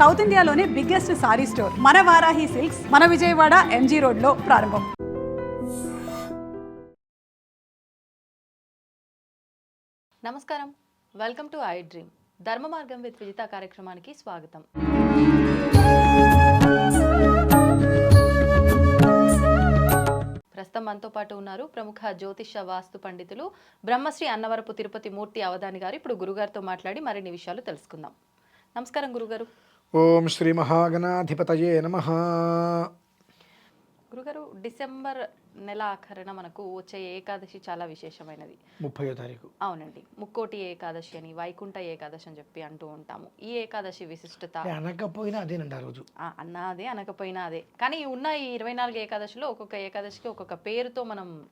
South ఇండియాలోనే biggest sari store. మన Varahi silks మన విజయవాడ ఎంజీ రోడ్లో ప్రారంభం. నమస్కారం. Welcome to iDream. ధర్మ మార్గం విత్ విజిత కార్యక్రమానికి స్వాగతం. ప్రస్తుతం మనతో పాటు ఉన్నారు ప్రముఖ జ్యోతిష వాస్తు పండితులు బ్రహ్మశ్రీ అన్నవరపు తిరుపతి మూర్తి అవధాని గారు. ఇప్పుడు గురుగారితో మాట్లాడి మరిన్ని విషయాలు తెలుసుకుందాం. నమస్కారం గురుగారు. ఓం శ్రీ మహాగణాధిపతయే నమ. గురుగారు డిసెంబర్ నెల ఆఖరణ మనకు వచ్చే ఏకాదశి చాలా విశేషమైనది. ముప్పయో తారీఖు. అవునండి. ముక్కోటి ఏకాదశి అని వైకుంఠ ఏకాదశి అని చెప్పి అంటూ ఉంటాము. ఈ ఏకాదశి విశిష్టత అనకపోయినా అదేనండి ఆ రోజు. అన్నా అదే అనకపోయినా అదే. కానీ ఉన్న ఈ ఇరవై నాలుగు ఏకాదశిలో ఒక్కొక్క ఏకాదశికి ఒక్కొక్క పేరుతో మనం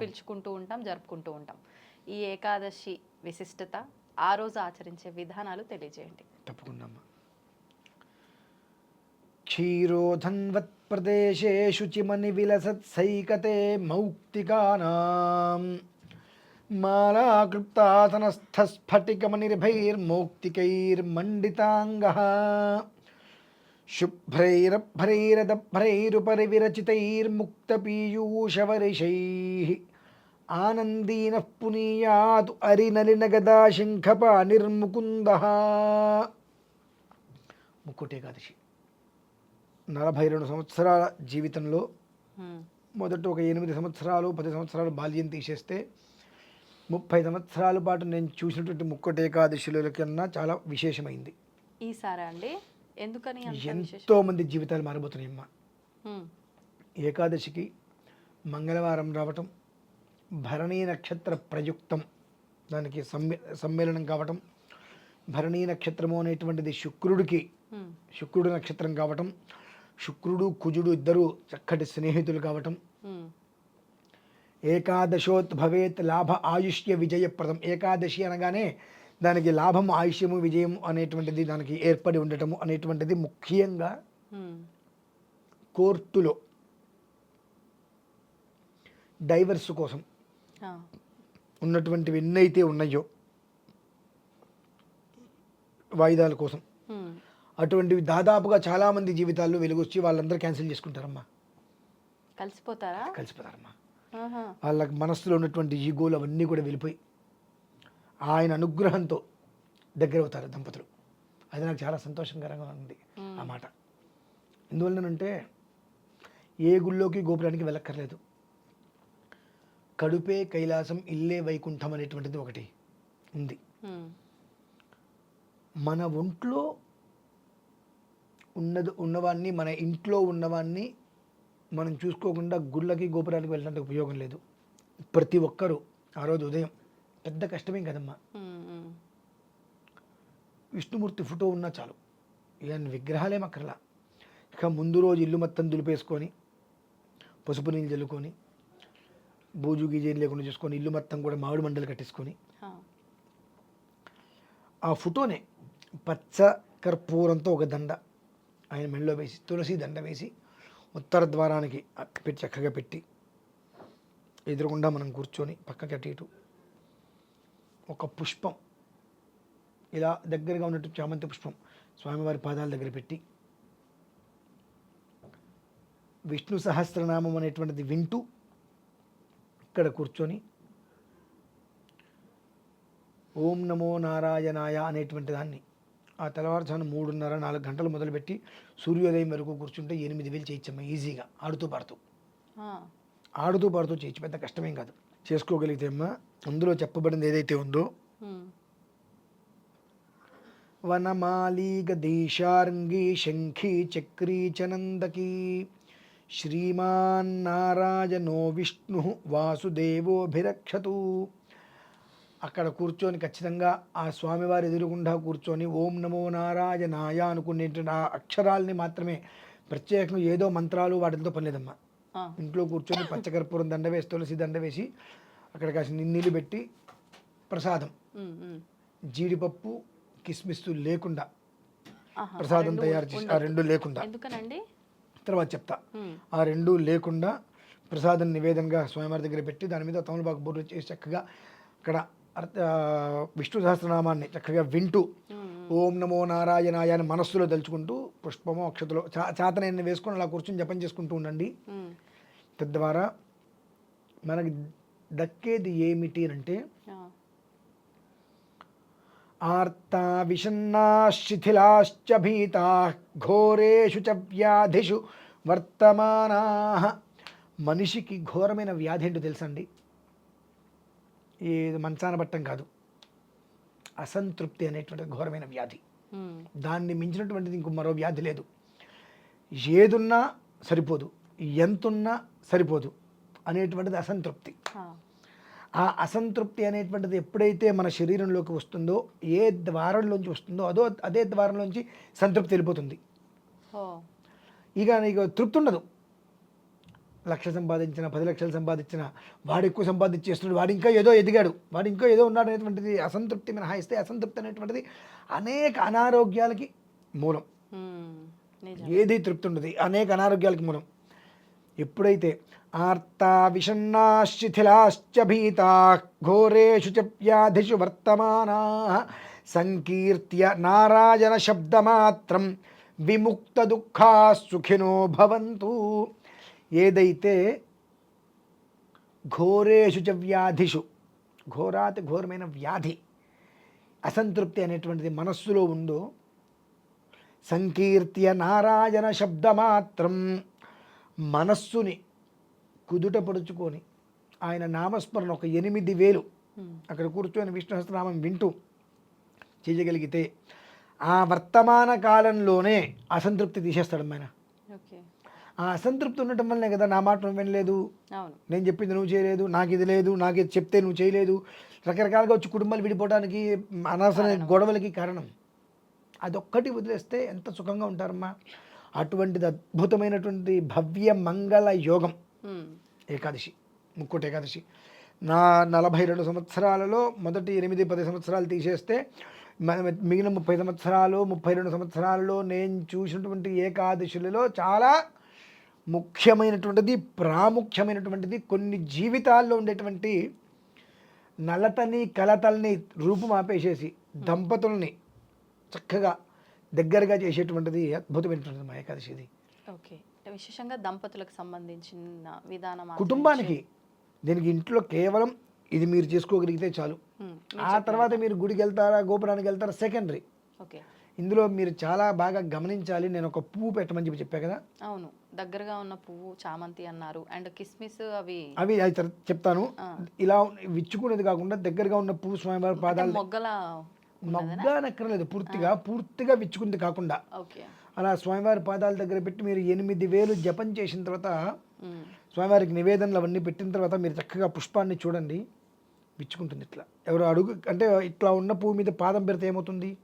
పిలుచుకుంటూ ఉంటాం జరుపుకుంటూ ఉంటాం. ఈ ఏకాదశి విశిష్టత ఆ రోజు ఆచరించే విధానాలు తెలియజేయండి. తప్పకుండా అమ్మా క్షీరోధన్వత్ ప్రదేశే శుచిమని విలసత్ సైకతే మౌక్తికానాం. మాలాకృప్తాసనస్థస్ఫటికమనిర్భైర్మౌక్తికైర్మండితాంగ. శుభ్రైరభ్రైరదభ్రైరుపరి విరచితైర్ముక్తపీయూషవరిషైः ఆనందీనః పునీయాతు అరినలిన గదా శంఖపా నిర్ముకుంద ముక్కోటి ఏకాదశి నలభై రెండు సంవత్సరాల జీవితంలో. మొదట ఒక ఎనిమిది సంవత్సరాలు పది సంవత్సరాలు బాల్యం తీసేస్తే ముప్పై సంవత్సరాల పాటు నేను చూసినటువంటి ముక్కోటి ఏకాదశుల కన్నా చాలా విశేషమైంది ఈసారా అండి ఎందుకని ఎంతో మంది జీవితాలు మారబోతున్నాయమ్మా హ్మ్. ఏకాదశికి మంగళవారం రావటం భరణీ నక్షత్ర ప్రయుక్తం దానికి సమ్మి సమ్మేళనం కావటం భరణీ నక్షత్రము అనేటువంటిది శుక్రుడికి. శుక్రుడు నక్షత్రం కావటం శుక్రుడు కుజుడు ఇద్దరు చక్కటి స్నేహితులు కావటం హ్మ్. ఏకాదశోద్భవేత్ లాభ ఆయుష్య విజయప్రదం ఏకాదశి అనగానే దానికి లాభం ఆయుష్యము విజయం అనేటువంటిది దానికి ఏర్పడి ఉండటము అనేటువంటిది ముఖ్యంగా. కోర్టులో డైవర్స్ కోసం. ఉన్నటువంటివి ఎన్నైతే ఉన్నాయో వాయిదాల కోసం. అటువంటివి దాదాపుగా చాలామంది జీవితాల్లో వెలుగొచ్చి వాళ్ళందరూ క్యాన్సిల్ చేసుకుంటారమ్మా. కలిసిపోతారా? కలిసిపోతారమ్మా. వాళ్ళ మనసులో ఉన్నటువంటి ఈగోలు అవన్నీ కూడా వెళ్ళిపోయి ఆయన అనుగ్రహంతో దగ్గర అవుతారు దంపతులు. అది నాకు చాలా సంతోషకరంగా ఉంది ఆ మాట. ఎందువల్లనంటే ఏ గుళ్ళోకి గోపురానికి వెళ్ళక్కర్లేదు. కడుపే కైలాసం ఇల్లే వైకుంఠం అనేటువంటిది ఒకటి ఉంది. మన ఒంట్లో ఉన్నది ఉన్నవాన్ని మన ఇంట్లో ఉన్నవాన్ని మనం చూసుకోకుండా గుళ్ళకి గోపురాలకు వెళ్ళడానికి ఉపయోగం లేదు. ప్రతి ఒక్కరూ ఆ రోజు ఉదయం పెద్ద కష్టమేం కదమ్మా. విష్ణుమూర్తి ఫోటో ఉన్నా చాలు. ఇక విగ్రహాలేం అక్కర్లా ఇక ముందు రోజు ఇల్లు మొత్తం దులిపేసుకొని పసుపు నీళ్ళు చల్లుకొని బూజు గీజేం లేకుండా చూసుకొని ఇల్లు మొత్తం కూడా మామిడి మండలు కట్టేసుకొని. ఆ ఫోటోనే పచ్చ కర్పూరంతో ఒక దండ. ఆయన మెడలో వేసి తులసి దండ వేసి ఉత్తర ద్వారానికి పెట్టి చక్కగా పెట్టి ఎదురుగుండా మనం కూర్చొని పక్కకి అటు ఇటు ఒక పుష్పం ఇలా దగ్గరగా ఉన్నట్టు చామంతి పుష్పం స్వామివారి పాదాల దగ్గర పెట్టి విష్ణు సహస్రనామం అనేటువంటిది వింటూ ఇక్కడ కూర్చొని ఓం నమో నారాయణాయ అనేటువంటి దాన్ని ఆ తెల్లవారుజామున మూడున్నర నాలుగు గంటలు మొదలుపెట్టి సూర్యోదయం వరకు కూర్చుంటే ఎనిమిది వేలు చేయొచ్చమ్మా ఈజీగా ఆడుతూ పాడుతూ. ఆడుతూ పాడుతూ చేయొచ్చు పెద్ద కష్టమేం కాదు చేసుకోగలిగితే అమ్మా అందులో చెప్పబడింది ఏదైతే ఉందో హ్మ్. వనమాలీగదీశార్ంగి శంఖీ చక్రీ చనందకీ శ్రీమాన్నారాయణో విష్ణు వాసుదేవోభిరక్షతు అక్కడ కూర్చొని ఖచ్చితంగా ఆ స్వామివారి ఎదురుగుండా కూర్చొని ఓం నమో నారాయణాయ అనుకునేటువంటి ఆ అక్షరాల్ని మాత్రమే ప్రత్యేకంగా ఏదో మంత్రాలు వాటితో పనిలేదమ్మా. ఇంట్లో కూర్చొని పచ్చకర్పూరం దండ వేసి తులసి దండ వేసి అక్కడ కాసిన నీళ్ళు పెట్టి ప్రసాదం. జీడిపప్పు కిస్మిస్ లేకుండా. ప్రసాదం తయారు చేసి ఆ. రెండు లేకుండా తర్వాత చెప్తా. ఆ రెండు లేకుండా ప్రసాదం నివేదనగా స్వామివారి దగ్గర పెట్టి దాని మీద తమలపాకు బొర్రు చేసి చక్కగా అక్కడ విష్ణు సహస్రనామాన్ని చక్కగా వింటూ. ఓం నమో నారాయణాయ అని మనస్సులో తలుచుకుంటూ పుష్పము అక్షతలో చా చాతనైన వేసుకొని అలా కూర్చొని జపం చేసుకుంటూ ఉండండి. తద్వారా మనకి దక్కేది ఏమిటి అని అంటే. ఆర్తా విషన్నా శిథిలాశ్చ భీతా ఘోరేషు చ వ్యాధిషు వర్తమానా మనిషికి ఘోరమైన వ్యాధి ఏంటో తెలుసండి ఇది మంచాన పట్టం కాదు. అసంతృప్తి అనేటువంటి ఘోరమైన వ్యాధి. దాన్ని మించినటువంటిది ఇంకో మరో వ్యాధి లేదు. ఏదున్నా సరిపోదు. ఎంతున్నా సరిపోదు అనేటువంటిది అసంతృప్తి. ఆ. అసంతృప్తి అనేటువంటిది ఎప్పుడైతే మన శరీరంలోకి వస్తుందో ఏ ద్వారంలోంచి వస్తుందో అదో అదే ద్వారంలోంచి సంతృప్తి వెళ్ళిపోతుంది. ఇక నీకు తృప్తి ఉండదు. లక్ష సంపాదించిన పది లక్షలు సంపాదించిన వాడు ఎక్కువ సంపాదించేస్తున్నాడు వాడు ఇంకా ఏదో ఎదిగాడు వాడు ఇంకా ఏదో ఉన్నాడు అనేటువంటిది అసంతృప్తి మినహాయిస్తే అసంతృప్తి అనేటువంటిది అనేక అనారోగ్యాలకి మూలం. ఏది తృప్తి ఉండదు అనేక అనారోగ్యాలకి మూలం. ఎప్పుడైతే ఆర్తా విషన్నాశిథిలాశ్చ భీతా ఘోరేషు చ వ్యాధిషు వర్తమానా సంకీర్త్య నారాయణ శబ్దమాత్రం విముక్త దుఃఖా సుఖినో భవంతు. ఏదైతే ఘోరేషు చ వ్యాధిషు ఘోరాతి ఘోరమైన వ్యాధి అసంతృప్తి అనేటువంటిది మనస్సులో ఉందో సంకీర్త్య నారాయణ శబ్దమాత్రం మనస్సుని కుదుటపరుచుకొని ఆయన నామస్మరణ ఒక ఎనిమిది వేలు. అక్కడ కూర్చొని విష్ణు సహస్రనామం వింటూ చేయగలిగితే ఆ వర్తమాన కాలంలోనే అసంతృప్తి తీసేస్తాడు ఆయన ఆ అసంతృప్తి ఉండటం వల్లనే కదా నా మాట నువ్వు వినలేదు. నేను చెప్పింది నువ్వు చేయలేదు నాకు ఇది లేదు నాకు ఇది చెప్తే నువ్వు చేయలేదు. రకరకాలుగా వచ్చి కుటుంబాలు విడిపోవడానికి అనవసరమైన గొడవలకి కారణం. అదొక్కటి వదిలేస్తే ఎంత సుఖంగా ఉంటారమ్మా. అటువంటిది అద్భుతమైనటువంటి భవ్య మంగళ యోగం. ఏకాదశి ముక్కోటి ఏకాదశి. నా నలభై రెండు సంవత్సరాలలో మొదటి ఎనిమిది పది సంవత్సరాలు తీసేస్తే మిగిలిన ముప్పై సంవత్సరాలు ముప్పై రెండు సంవత్సరాలలో నేను చూసినటువంటి ఏకాదశులలో చాలా ముఖ్యమైనటువంటిది ప్రాముఖ్యమైనటువంటిది కొన్ని జీవితాల్లో ఉండేటువంటి నలతని కలతల్ని రూపం ఆపేసేసి దంపతుల్ని చక్కగా దగ్గరగా చేసేటువంటిది అద్భుతమైనటువంటిది మా ఏకాదశి ఇది. ఓకే. విశేషంగా దంపతులకు సంబంధించిన విధానం కుటుంబానికి దీనికి ఇంట్లో కేవలం ఇది మీరు చేసుకోగలిగితే చాలు. ఆ తర్వాత మీరు గుడికి వెళ్తారా గోపురానికి వెళ్తారా సెకండరీ ఓకే. ఇందులో మీరు చాలా బాగా గమనించాలి. నేను ఒక పువ్వు పెట్టమని చెప్పి చెప్పా కదా? అవును. దగ్గరగా ఉన్న పువ్వు చామంతి అన్నారు. అండ్ కిస్మిస్ అవి అవి అది చెప్తాను. ఇలా విచ్చుకునేది కాకుండా దగ్గరగా ఉన్న పువ్వు స్వామివారి పాదాలు మొగ్గల మగ్గా నక్కర్లేదు పూర్తిగా పూర్తిగా విచ్చుకుంది కాకుండా. అలా స్వామివారి పాదాల దగ్గర పెట్టి మీరు ఎనిమిది వేలు జపం చేసిన తర్వాత. స్వామివారికి నివేదనలు అవన్నీ పెట్టిన తర్వాత మీరు చక్కగా పుష్పాన్ని చూడండి. విచ్చుకుంటుంది ఇట్లా. ఎవరు అడుగు అంటే ఇట్లా ఉన్న పువ్వు మీద పాదం పెడితే ఏమవుతుంది.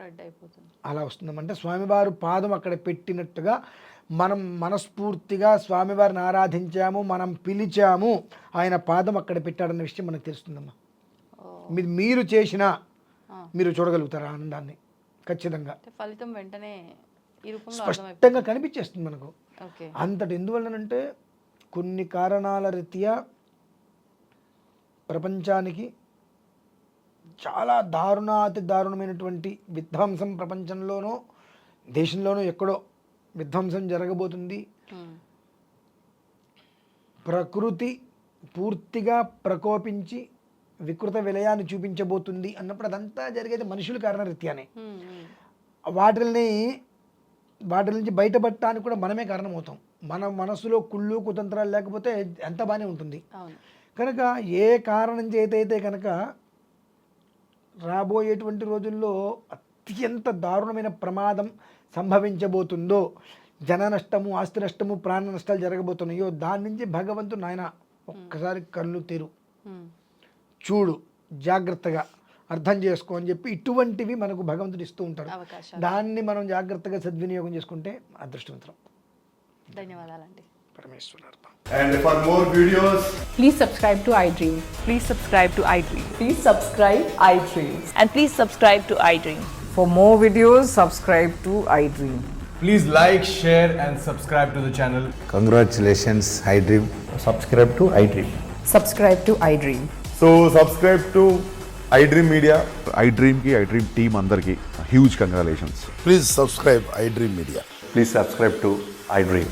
స్ప్రెడ్ అయిపోతుంది. అలా వస్తుందన్నమాట. స్వామివారు పాదం అక్కడ పెట్టినట్టుగా మనం మనస్ఫూర్తిగా స్వామివారిని ఆరాధించాము మనం పిలిచాము ఆయన పాదం అక్కడ పెట్టాడన్న విషయం మనకు తెలుస్తుందమ్మా. మీరు మీరు చేసిన. మీరు చూడగలుగుతారు ఆనందాన్ని? ఖచ్చితంగా. ఫలితం వెంటనే స్పష్టంగా కనిపించేస్తుంది మనకు. అంతటి ఎందువల్లనంటే కొన్ని కారణాల రీత్యా ప్రపంచానికి చాలా దారుణాతి దారుణమైనటువంటి విధ్వంసం ప్రపంచంలోనో దేశంలోనో ఎక్కడో విధ్వంసం జరగబోతుంది. ప్రకృతి పూర్తిగా ప్రకోపించి వికృత విలయాన్ని చూపించబోతుంది అన్నప్పుడు అదంతా జరిగేది మనుషుల కారణరీత్యానే. వాటిల్ని వాటి నుంచి బయటపడటానికి కూడా మనమే కారణమవుతాం. మన మనసులో కుళ్ళు కుతంత్రాలు లేకపోతే ఎంత బాగానే ఉంటుంది. కనుక ఏ కారణం చేతైతే కనుక రాబోయేటువంటి రోజుల్లో అత్యంత దారుణమైన ప్రమాదం సంభవించబోతుందో జన నష్టము ఆస్తి నష్టము ప్రాణ నష్టాలు జరగబోతున్నాయో దాని నుంచి భగవంతుడు నాయన ఒక్కసారి కళ్ళు తెరు. చూడు జాగ్రత్తగా అర్థం చేసుకో అని చెప్పి ఇటువంటివి మనకు భగవంతుడు ఇస్తూ ఉంటాడు. దాన్ని మనం జాగ్రత్తగా సద్వినియోగం చేసుకుంటే అదృష్టవంతరం ధన్యవాదాలండి. పరమేశ్వరార్థం And for more videos, Please subscribe to iDream. Please subscribe to iDream. Please subscribe iDream. And please subscribe to iDream. For more videos, subscribe to iDream. please like, share, and subscribe to the channel. Congratulations, iDream. subscribe to iDream. Subscribe to iDream. So, subscribe to iDream media I డ్రీమ్కి I dream team అందరికీ huge congratulations Please subscribe iDream Media. Please subscribe to iDream